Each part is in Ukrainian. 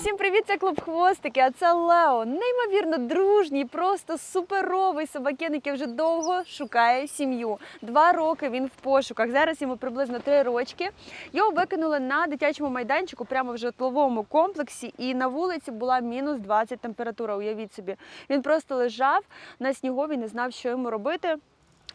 Всім привіт, це клуб Хвостики, а це Лео. Неймовірно дружній, просто суперовий собакен, який вже довго шукає сім'ю. Два роки він в пошуках. Зараз йому приблизно три рочки. Його викинули на дитячому майданчику прямо в житловому комплексі, і на вулиці була мінус 20 температура. Уявіть собі. Він просто лежав на снігові, не знав, що йому робити.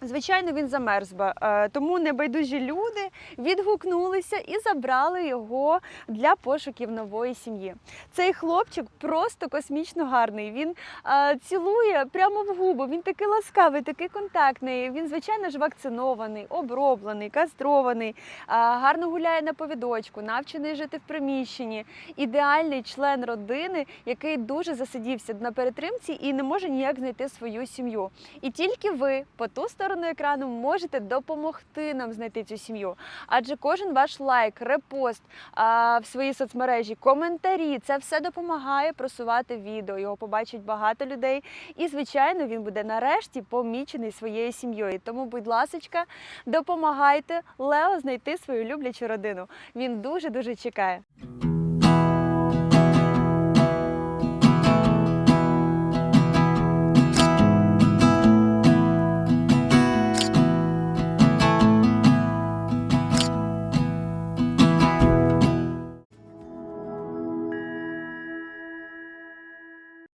Звичайно, він замерз би, Е, тому небайдужі люди відгукнулися і забрали його для пошуків нової сім'ї. Цей хлопчик просто космічно гарний. Він е, цілує прямо в губу. Він такий ласкавий, такий контактний. Він, звичайно ж, вакцинований, оброблений, кастрований, е, гарно гуляє на повідочку, навчений жити в приміщенні. Ідеальний член родини, який дуже засидівся на перетримці і не може ніяк знайти свою сім'ю. І тільки ви по ту сторону екрану можете допомогти нам знайти цю сім'ю. Адже кожен ваш лайк, репост а, в свої соцмережі, коментарі це все допомагає просувати відео. Його побачить багато людей. І, звичайно, він буде нарешті помічений своєю сім'єю. Тому, будь ласочка, допомагайте Лео знайти свою люблячу родину. Він дуже дуже чекає.